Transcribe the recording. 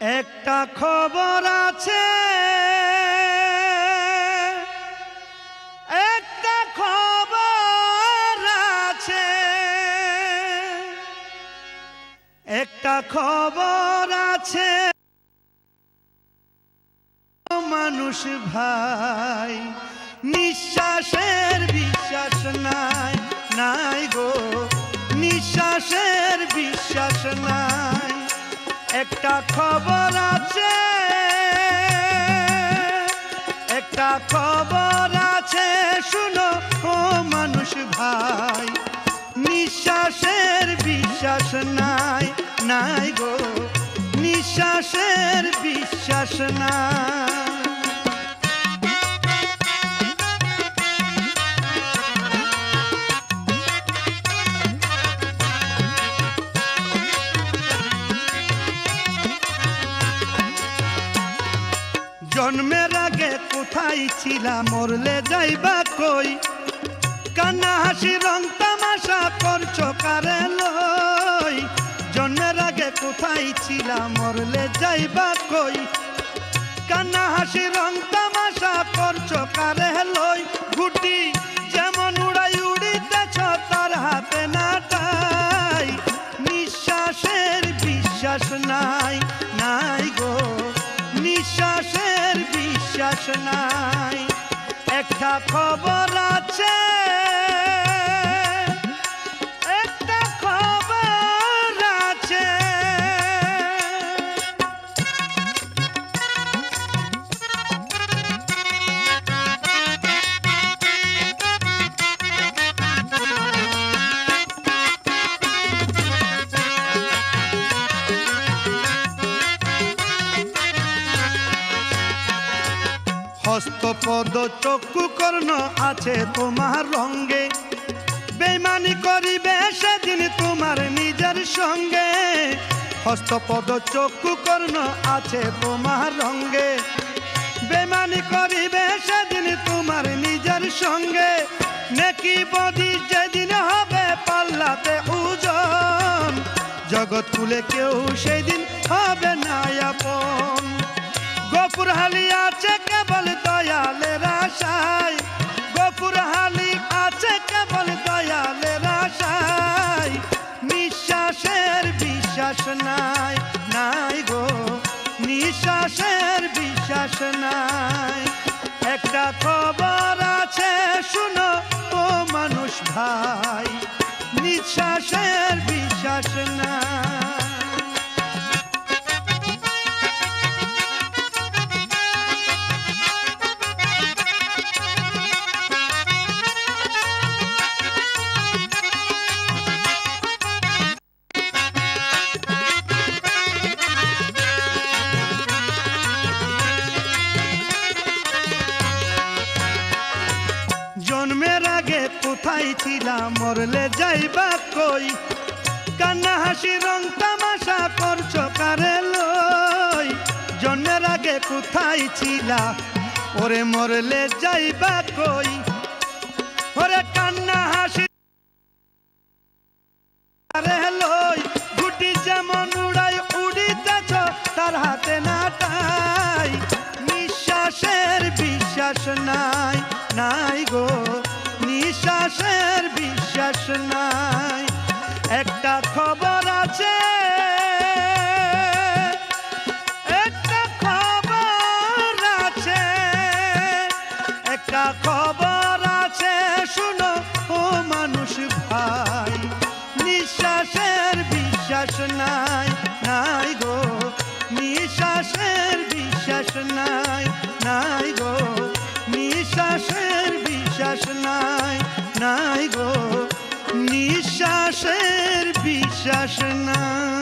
একটা খবর আছে। একটা খবর আছে। একটা খবর আছে। মানুষ ভাই, নিঃশ্বাসের বিশ্বাস নাই নাই গো, নিঃশ্বাসের বিশ্বাস নাই। একটা খবর আছে, একটা খবর আছে, শুনো ও মানুষ ভাই। নিঃশ্বাসের বিশ্বাস নাই নাই গো। নিঃশ্বাসের বিশ্বাস নাই। জন্মের আগে কোথায় ছিলা? মরলে যাইবা কই? কান্না, হাসি, রং তামাশা করছ কারে জন্মের আগে কোথায় ছিলা? মরলে যাইবা কই? কান্না, হাসি, রং নাই। একটা খবর আছে হস্তপদ চক্ষু কর্ণ আছে তোমার রঙ্গে। বেমানি করিবে সেদিন তোমার নিজের সঙ্গে। হস্তপদ চক্ষু কর্ণ আছে তোমার রঙ্গে। বেমানি করিবে সেদিন তোমার নিজের সঙ্গে। নেকি বদি যেদিন হবে পাল্লাতে ওজন জগৎ তুলে কেউ সেদিন হবে না আপন। গোপুর হালি আছে কেবল দয়ালের আশায়। গোপুর হালি আছে কেবল দয়ালের আশায়। নিঃশ্বাসের বিশ্বাস নাই নাই গো, নিঃশ্বাসের বিশ্বাস নাই। একটা খবর আছে কোথায় ছিলাম মরলে যাইবা কই? কান্না, হাসি, রং তামাশা করছ কারে লই? জন্মের আগে কোথায় ছিলা? ওরে মরলে যাইবা কই? ওরে কান্না, হাসি আরে লই? গুটি যেমন উড়াই, উড়িতেছ, তার হাতে নাটাই নিঃশ্বাসের বিশ্বাস নাই নাই গো, নিঃশ্বাসের বিশ্বাস নাই। একটা খবর আছে। একটা খবর আছে। একটা খবর আছে, শুনো ও মানুষ ভাই। নিঃশ্বাসের বিশ্বাস নাই নাই গো। নিঃশ্বাসের বিশ্বাস নাই নাই গো। নিঃশ্বাসের বিশ্বাস নাই নাই গো। নিঃশ্বাসের বিশ্বাস নাই